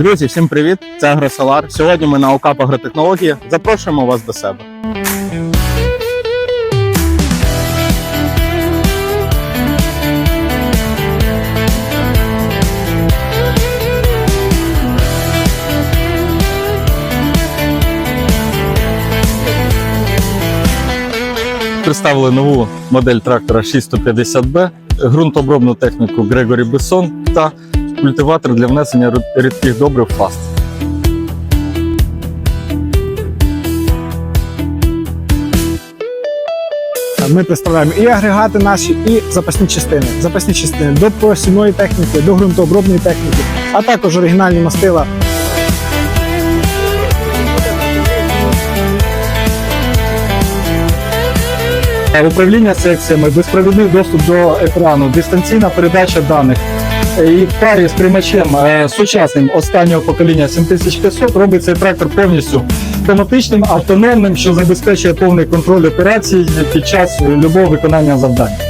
Друзі, всім привіт! Це Агросолар. Сьогодні ми на ОКАП Агротехнології. Запрошуємо вас до себе. Представили нову модель трактора 650B, ґрунтообробну техніку Грегорі Бессон та культиватор для внесення рідких добрив фаст. Ми представляємо і агрегати наші, і запасні частини. Запасні частини до посівної техніки, до ґрунтообробної техніки, а також оригінальні мастила. Е, Управління секціями, безпровідний доступ до екрану, дистанційна передача даних. І в парі з приймачем е, сучасним останнього покоління 7500 робить цей трактор повністю автоматичним, автономним, що забезпечує повний контроль операцій під час любого виконання завдань.